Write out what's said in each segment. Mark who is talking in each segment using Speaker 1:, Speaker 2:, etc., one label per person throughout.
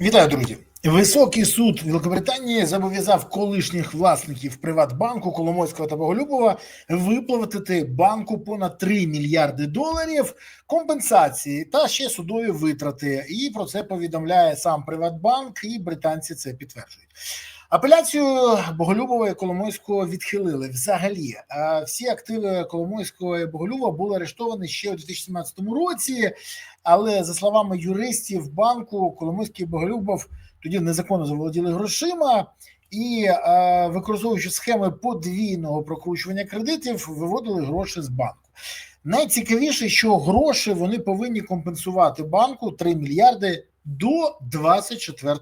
Speaker 1: Вітаю, друзі. Високий суд Великобританії зобов'язав колишніх власників Приватбанку Коломойського та Боголюбова виплатити банку понад 3 мільярди доларів компенсації та ще судові витрати. І про це повідомляє сам Приватбанк, і британці це підтверджують. Апеляцію Боголюбова і Коломойського відхилили. Взагалі, всі активи Коломойського і Боголюбова були арештовані ще у 2017 році. Але за словами юристів банку, Коломойський Боголюбов тоді незаконно заволоділи грошима і, використовуючи схеми подвійного прокручування кредитів, виводили гроші з банку. Найцікавіше, що гроші вони повинні компенсувати банку 3 мільярди до 24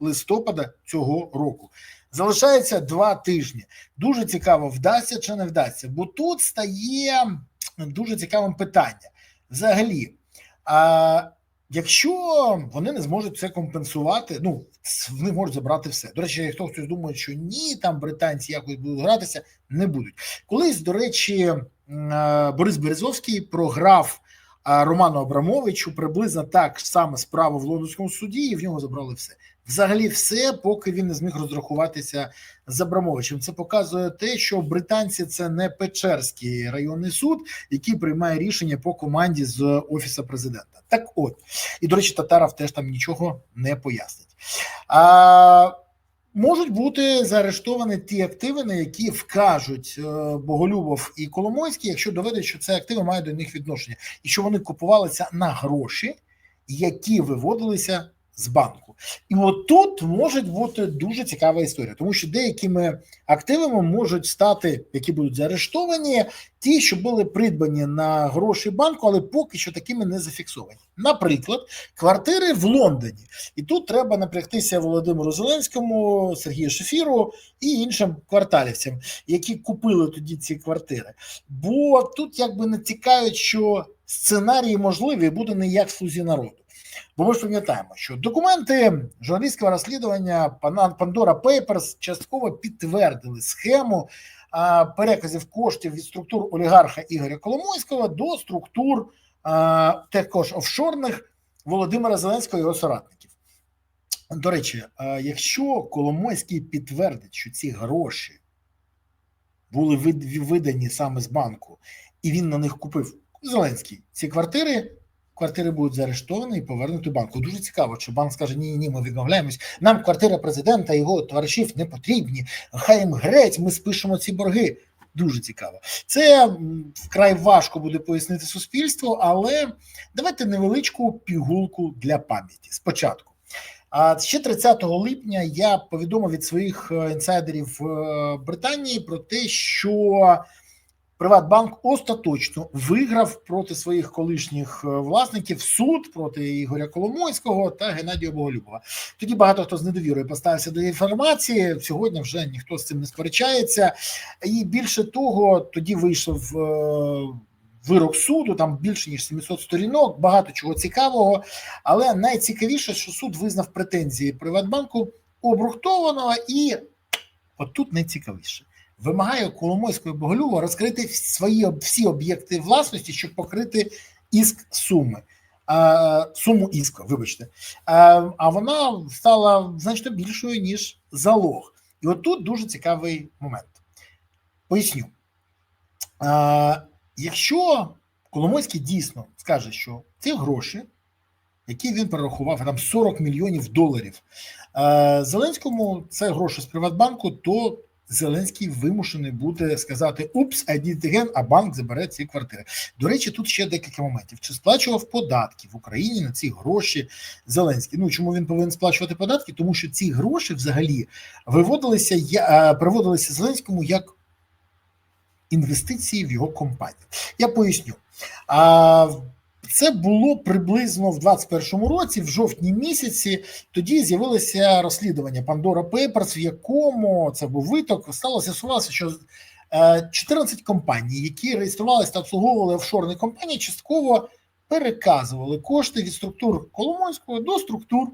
Speaker 1: листопада цього року. Залишається два тижні. Дуже цікаво, вдасться чи не вдасться, бо тут стає дуже цікавим питання. Взагалі, а якщо вони не зможуть це компенсувати, ну вони можуть забрати все. До речі, хто хтось думає, що ні, там британці якось будуть гратися, не будуть. Колись, до речі, Борис Березовський програв Роману Абрамовичу приблизно так само справу в лондонському суді, і в нього забрали все. Взагалі, все, поки він не зміг розрахуватися з Абрамовичем. Це показує те, що британці це не Печерський районний суд, який приймає рішення по команді з офісу президента. Так, от і до речі, Татаров теж там нічого не пояснить. А Можуть бути заарештовані ті активи, на які вкажуть Боголюбов і Коломойський, якщо доведуть, що це активи мають до них відношення, і що вони купувалися на гроші, які виводилися з банку. І от тут може бути дуже цікава історія, тому що деякими активами можуть стати, які будуть заарештовані, ті, що були придбані на гроші банку, але поки що такими не зафіксовані. Наприклад, квартири в Лондоні, і тут треба напрягтися Володимиру Зеленському, Сергію Шефіру і іншим кварталівцям, які купили тоді ці квартири. Бо тут якби не тікають, що сценарії можливі буде не як слузі народу. Бо ми ж пам'ятаємо, що документи журналістського розслідування Пандора Papers частково підтвердили схему переказів коштів від структур олігарха Ігоря Коломойського до структур також офшорних Володимира Зеленського і його соратників. До речі, якщо Коломойський підтвердить, що ці гроші були видані саме з банку, і він на них купив Зеленський ці квартири квартири будуть заарештовані і повернуті банку. Дуже цікаво, чи банк скаже: Ні, ні, ми відмовляємось. Нам квартира президента його товаришів не потрібні. Хай їм грець, ми спишемо ці борги. Дуже цікаво. Це вкрай важко буде пояснити суспільству, але давайте невеличку пігулку для пам'яті. Спочатку. А ще 30 липня я повідомив від своїх е, інсайдерів е, Британії про те, що Приватбанк остаточно виграв проти своїх колишніх е, власників суд проти Ігоря Коломойського та Геннадія Боголюбова. Тоді багато хто з недовірою поставився до інформації. Сьогодні вже ніхто з цим не сперечається, і більше того, тоді вийшов е, вирок суду. Там більше ніж 700 сторінок, багато чого цікавого. Але найцікавіше, що суд визнав претензії Приватбанку обрухтованого, і от тут найцікавіше вимагає Коломойського Боголюва розкрити свої всі об'єкти власності, щоб покрити іск суми. Суму іска, вибачте, а, а вона стала значно більшою, ніж залог. І отут дуже цікавий момент. Поясню. Якщо Коломойський дійсно скаже, що ці гроші, які він перерахував, там 40 мільйонів доларів, Зеленському це гроші з Приватбанку, то Зеленський вимушений буде сказати Упс, did again, а банк забере ці квартири. До речі, тут ще декілька моментів. Чи сплачував податки в Україні на ці гроші Зеленський? Ну чому він повинен сплачувати податки? Тому що ці гроші взагалі виводилися я проводилися Зеленському як інвестиції в його компанію. Я поясню. А це було приблизно в 21-му році, в жовтні місяці. Тоді з'явилося розслідування Pandora Papers, в якому це був виток. Стало з'ясувалося, що 14 е, компаній, які реєструвалися та обслуговували офшорні компанії, частково переказували кошти від структур Коломойського до структур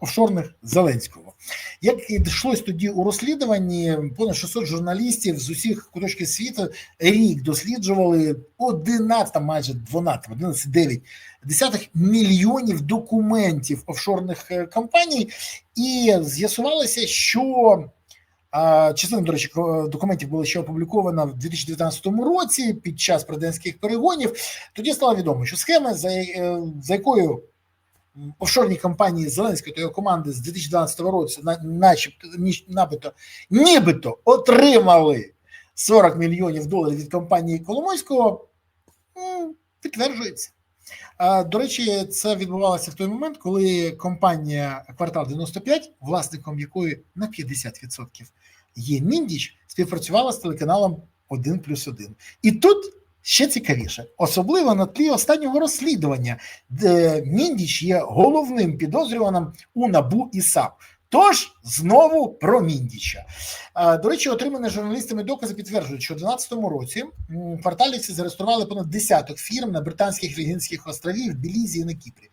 Speaker 1: офшорних Зеленського. Як і йшлось тоді у розслідуванні, понад 600 журналістів з усіх куточків світу рік досліджували 11, майже 12, 11,9 десятих мільйонів документів офшорних е, компаній, і з'ясувалося, що частина, до речі, документів була ще опублікована в 2019 році під час президентських перегонів. Тоді стало відомо, що схема, за, е, якою офшорні компанії Зеленської та його команди з 2012 року, на- начебто, набито, нібито отримали 40 мільйонів доларів від компанії Коломойського, підтверджується. До речі, це відбувалося в той момент, коли компанія Квартал 95, власником якої на 50% є Міндіч, співпрацювала з телеканалом 1 плюс 1. І тут ще цікавіше, особливо на тлі останнього розслідування, де Міндіч є головним підозрюваним у НАБУ і САП. Тож знову про Міндіча. До речі, отримані журналістами докази підтверджують, що у 2012 році м, кварталівці зареєстрували понад десяток фірм на британських Віргінських островів, в Білізі і на Кіпрі.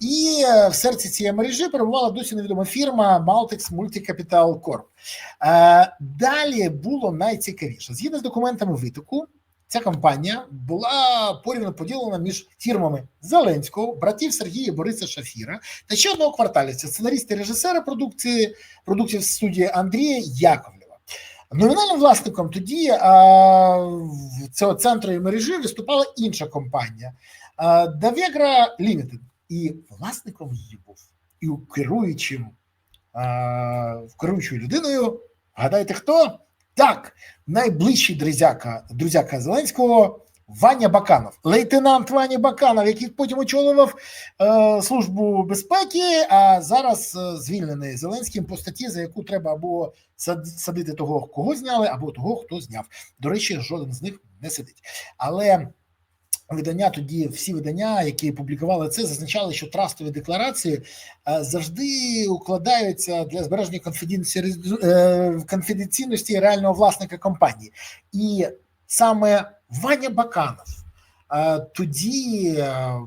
Speaker 1: І е, в серці цієї мережі перебувала досі невідома фірма Maltex Multicapital Corp. Е, Далі було найцікавіше. Згідно з документами витоку, ця компанія була порівняно поділена між фірмами Зеленського, братів Сергія Бориса Шафіра та ще одного кварталівця, сценариста і режисера продукції продуктів студії Андрія Яковлєва. Номінальним власником тоді а, цього центру і мережі виступала інша компанія а, Davegra Limited. І власником її був і керуючим а, керуючою людиною. Гадайте хто? Так, найближчий друзяка, друзяка Зеленського Ваня Баканов, лейтенант Ваня Баканов, який потім очолював е, службу безпеки, а зараз е, звільнений Зеленським по статті, за яку треба або садити того, кого зняли, або того, хто зняв. До речі, жоден з них не сидить. Але видання тоді, всі видання, які публікували це, зазначали, що трастові декларації е, завжди укладаються для збереження е, конфіденційності реального власника компанії. І саме Ваня Баканов е, тоді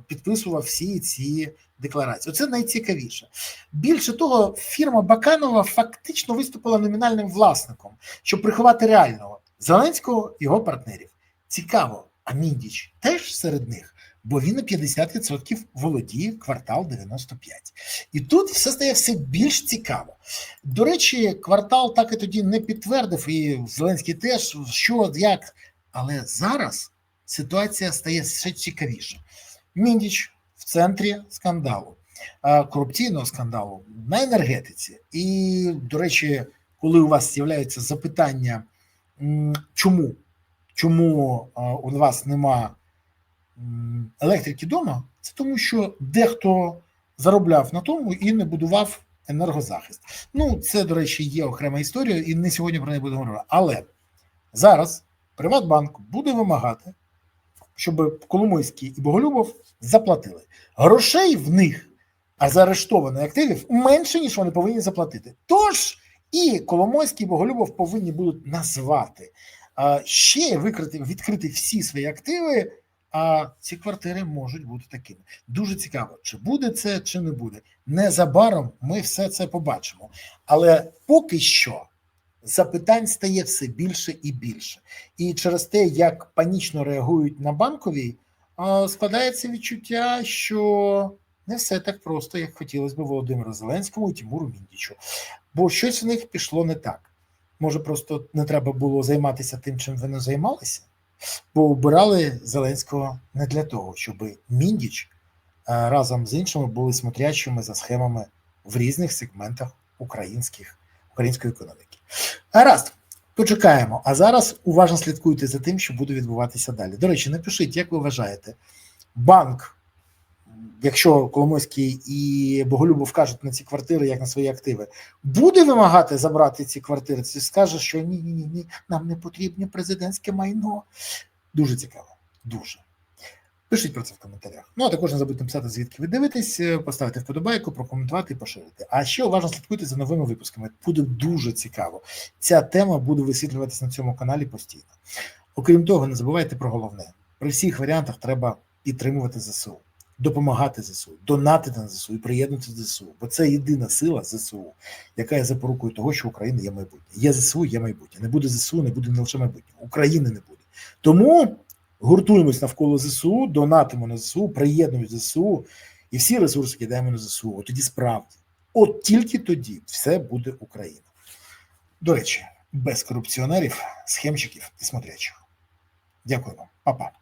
Speaker 1: підписував всі ці декларації. Оце найцікавіше. Більше того, фірма Баканова фактично виступила номінальним власником, щоб приховати реального Зеленського його партнерів. Цікаво, а Міндіч теж серед них, бо він на 50% володіє квартал 95. І тут все стає все більш цікаво. До речі, квартал так і тоді не підтвердив, і Зеленський теж що, як. Але зараз ситуація стає ще цікавіше. Міндіч в центрі скандалу, корупційного скандалу на енергетиці. І, до речі, коли у вас з'являються запитання, чому, чому у вас нема електрики вдома, це тому, що дехто заробляв на тому і не будував енергозахист. Ну, це, до речі, є окрема історія, і не сьогодні про неї будемо говорити. Але зараз Приватбанк буде вимагати, щоб Коломойський і Боголюбов заплатили. Грошей в них, а заарештованих активів менше, ніж вони повинні заплатити. Тож і Коломойський і Боголюбов повинні будуть назвати ще викрити, відкрити всі свої активи. А ці квартири можуть бути такими. Дуже цікаво, чи буде це, чи не буде. Незабаром ми все це побачимо. Але поки що запитань стає все більше і більше. І через те, як панічно реагують на банковій, складається відчуття, що не все так просто, як хотілося б Володимиру Зеленському і Тимуру Міндічу. Бо щось в них пішло не так. Може, просто не треба було займатися тим, чим вони займалися, бо обирали Зеленського не для того, щоб Міндіч разом з іншими були смотрячими за схемами в різних сегментах українських, української економіки. Гаразд, почекаємо. А зараз уважно слідкуйте за тим, що буде відбуватися далі. До речі, напишіть, як ви вважаєте, банк, якщо Коломойський і Боголюбов кажуть на ці квартири, як на свої активи, буде вимагати забрати ці квартири, чи скаже, що ні, ні, ні, ні, нам не потрібне президентське майно. Дуже цікаво. Дуже. Пишіть про це в коментарях. Ну а також не забудьте написати, звідки ви дивитесь, е, поставити вподобайку, прокоментувати і поширити. А ще уважно слідкуйте за новими випусками. Буде дуже цікаво. Ця тема буде висвітлюватися на цьому каналі постійно. Окрім того, не забувайте про головне: при всіх варіантах треба підтримувати ЗСУ. Допомагати ЗСУ, донатити на ЗСУ і приєднатися до ЗСУ. Бо це єдина сила ЗСУ, яка є запорукою того, що Україна є майбутнє. Є ЗСУ, є майбутнє. Не буде ЗСУ, не буде не лише майбутнє. України не буде. Тому гуртуємось навколо ЗСУ, донатимо на ЗСУ, приєднуємось ЗСУ і всі ресурси кидаємо на ЗСУ. От тоді справді, от тільки тоді все буде Україна. До речі, без корупціонерів, схемчиків і смотрячих. Дякую вам, Па-па.